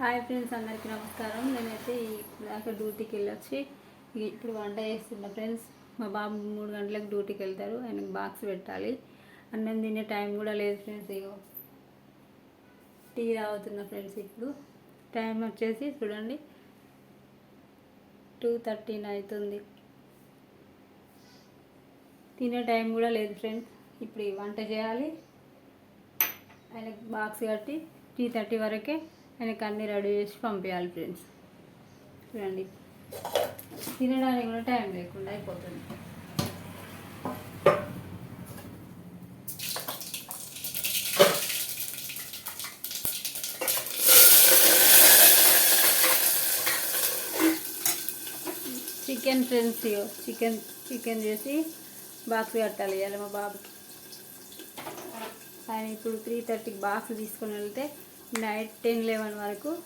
Hi friends అందరికీ నమస్కారం. నేనైతే దాకా డ్యూటీకి వెళ్ళొచ్చి ఇప్పుడు వంట చేస్తున్నా ఫ్రెండ్స్. మా బాబు మూడు గంటలకు డ్యూటీకి వెళ్తారు. ఆయనకు బాక్స్ పెట్టాలి. అన్నం తినే టైం కూడా లేదు ఫ్రెండ్స్ ఇగో. టీ తాగుతున్నా ఫ్రెండ్స్ ఇప్పుడు. టైం వచ్చేసి చూడండి టూ థర్టీన్ అవుతుంది తినే టైం కూడా లేదు ఫ్రెండ్స్. ఇప్పుడు వంట చేయాలి. ఆయనకు బాక్స్ కట్టి టీ థర్టీ వరకే ఆయనకు అన్నీ రెడీ చేసి పంపించాలి ఫ్రెండ్స్. చూడండి. తినడానికి కూడా టైం లేకుండా అయిపోతుంది. చికెన్ ఫ్రెండ్స్ చికెన్ చికెన్ చేసి బాక్స్ కట్టాలి ఇవాళ మా బాబుకి. ఆయన ఇప్పుడు త్రీ థర్టీకి బాక్స్ తీసుకొని వెళ్తే నైట్ టెన్ లెవెన్ వరకు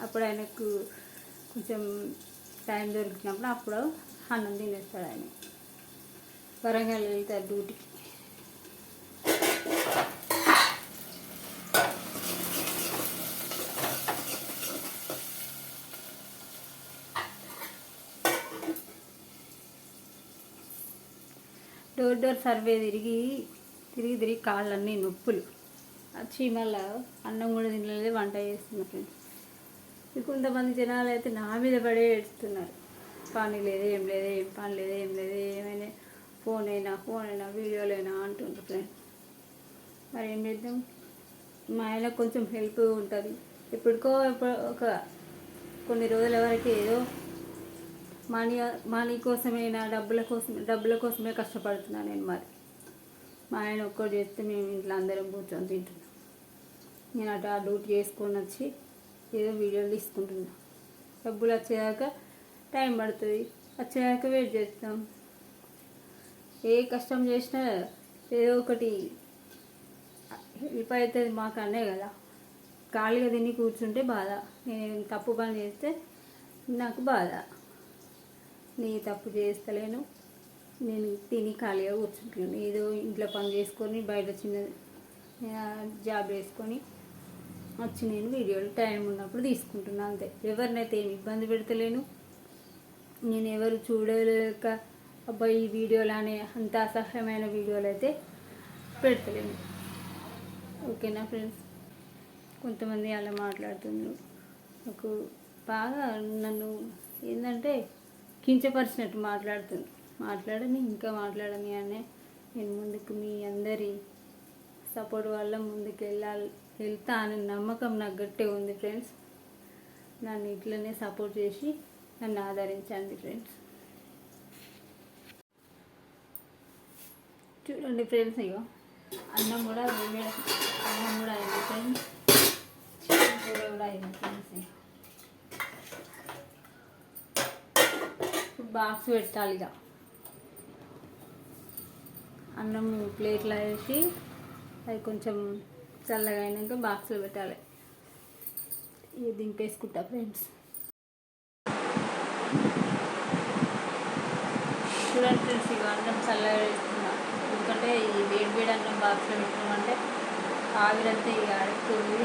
అప్పుడు ఆయనకు కొంచెం టైం దొరికినప్పుడు అప్పుడు అన్నం తినేస్తాడు ఆయన. వరంగల్ వెళ్తారు డ్యూటీకి. డోర్ డోర్ సర్వే తిరిగి తిరిగి తిరిగి కాళ్ళన్నీ నొప్పులు. వచ్చి మళ్ళా అన్నం కూడా తినలేదు వంట చేస్తున్నా ఫ్రెండ్స్ కొంతమంది జనాలు అయితే నా మీద పడే ఏడుస్తున్నారు. పని లేదు ఏం లేదు ఏం పని లేదు ఏం లేదు ఏమైనా ఫోన్ అయినా ఫోన్ అయినా వీడియోలైనా అంటుండ్రు ఫ్రెండ్స్ మరి ఏం చేద్దాం? మా ఆయన కొంచెం హెల్ప్ ఉంటుంది. ఎప్పటికో ఎప్పుడు ఒక కొన్ని రోజుల వరకు ఏదో మనీ మనీ కోసమైనా డబ్బుల కోసం డబ్బుల కోసమే కష్టపడుతున్నాను నేను మరి. మా ఆయన ఒక్కడు చేస్తే మేము ఇంట్లో అందరం కూర్చొని తింటున్నాం. నేను అటు ఆ డ్యూటీ చేసుకొని వచ్చి ఏదో వీడియోలు తీసుకుంటున్నా. డబ్బులు వచ్చేదాకా టైం పడుతుంది. వచ్చేదాకా వెయిట్ చేస్తాం. ఏ కష్టం చేసినా ఏదో ఒకటి హెల్ప్ అవుతుంది మాకు అనే కదా. ఖాళీగా తిని కూర్చుంటే బాధ. నేను తప్పు పని చేస్తే నాకు బాధ. నీ తప్పు చేస్తలేను. నేను తిని ఖాళీగా కూర్చుంటున్నాను. ఏదో ఇంట్లో పని చేసుకొని బయట చిన్న జాబ్ వేసుకొని వచ్చి నేను వీడియోలు టైం ఉన్నప్పుడు తీసుకుంటున్నాను అంతే. ఎవరినైతే ఏమి ఇబ్బంది పెడతలేను నేను ఎవరు చూడలేక అబ్బాయి ఈ వీడియోలు అనే అంత అసహ్యమైన వీడియోలు అయితే పెడతలేను. ఓకేనా ఫ్రెండ్స్? కొంతమంది అలా మాట్లాడుతున్నారు. నాకు బాగా నన్ను ఏంటంటే కించపరిచినట్టు మాట్లాడుతుంది మాట్లాడని ఇంకా మాట్లాడని అనే నేను ముందుకు మీ అందరి సపోర్ట్ వల్ల ముందుకు వెళ్ళాలి వెళ్తా అనే నమ్మకం నాకు గట్టే ఉంది ఫ్రెండ్స్. నన్ను ఇట్లనే సపోర్ట్ చేసి నన్ను ఆదరించండి ఫ్రెండ్స్. చూడండి ఫ్రెండ్స్ ఇగో అన్నం కూడా అన్నం కూడా అయింది ఫ్రెండ్స్. చికెన్ కూర కూడా అయింది ఫ్రెండ్స్ బాక్స్ పెట్టాలి ఇక అన్నం ప్లేట్లో వేసి అది కొంచెం చల్లగా అయినాక బాక్స్లో పెట్టాలి. ఇది దింపేసుకుంటా ఫ్రెండ్స్. చూడండి ఫ్రెండ్స్ ఇక అన్నం చల్లగా వేస్తున్నా ఎందుకంటే ఈ వేడి వేడి అన్నం బాక్స్లో పెట్టినామంటే ఆవిరంతా ఇక అడుగుతుంది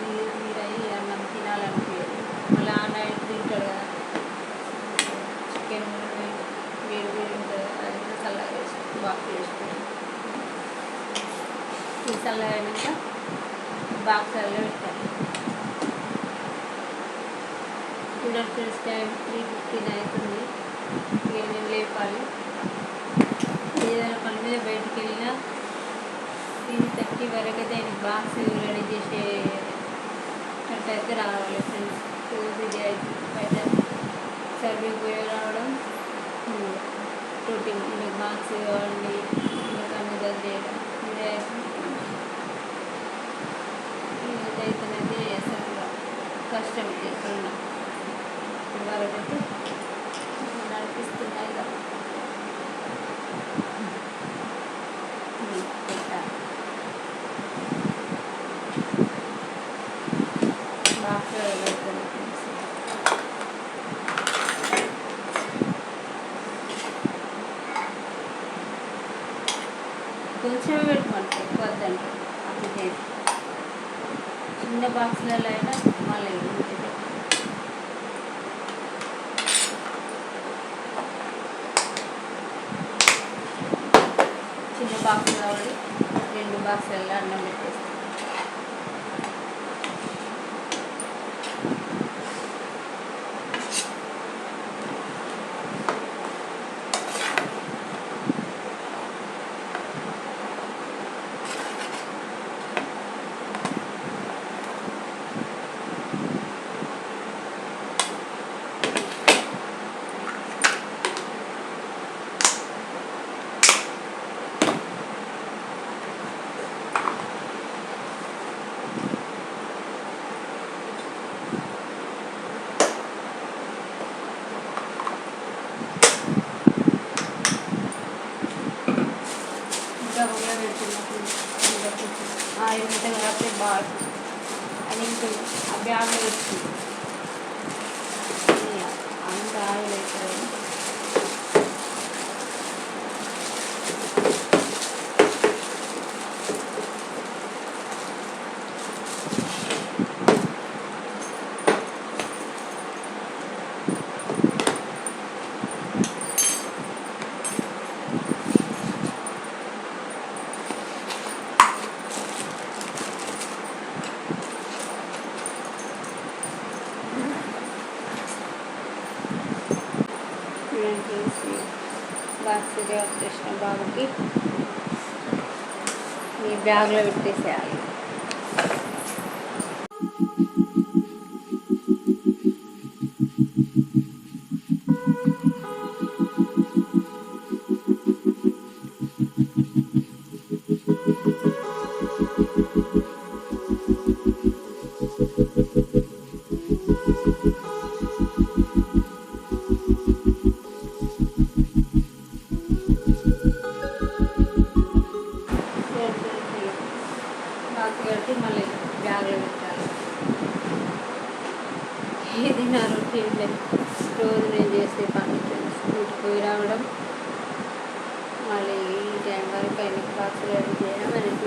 నీరు నీరు అయ్యి అన్నం తినాలనిపించదు మళ్ళీ ఆ నైట్ తింటాడు కదా. చికెన్ వేడి వేడి ఉంటుంది అది కూడా చల్లగా వేసుకుంటాం బాక్స్ వేసుకుంటాం ఈ చల్లగా అయినాక బాక్స్ అలా చూడండి ఫ్రెండ్స్ టైం త్రీ ఫిఫ్టీన్ అవుతుంది ఇక నేను లేపాలి ఏదైనా పని మీద బయటికి వెళ్ళినా త్రీ థర్టీ వరకు అయితే ఆయన బాక్స్ రెడీ చేసే అయితే రావాలి ఫ్రెండ్స్ టూ త్రీ బయట సర్వింగ్ పోయి రావడం రొటీన్ బాక్స్ కావాలండి ఇంకా అన్ని చేయడం ఇదే కష్టం ఎక్కడున్నా. ఇప్పుడు వరకు అయితే నడిపిస్తున్నాయి కదా ఇది. కొంచెం పెట్టుకోండి ఎక్కువ వద్దండి. అంతే చిన్న బాక్స్లలో అయినా చిన్న బాక్స్ కాబట్టి రెండు బాక్సులలో అన్నం పెట్టేస్తాం. ఇంకా ఊళ్ళో పెడుతున్నప్పుడు ఇంకా కొంచెం ఆయిల్ ఉంటుంది కాబట్టి బాగా అది ఇంకా ఆ బ్యాగ్లో వచ్చింది అంత ఆయిల్ అవుతుంది చూడండి తీసి బాక్స్ వచ్చేసిన బాబుకి ఈ బ్యాగ్లో పెట్టేసేయాలి బాక్స్ మళ్ళీ ఈ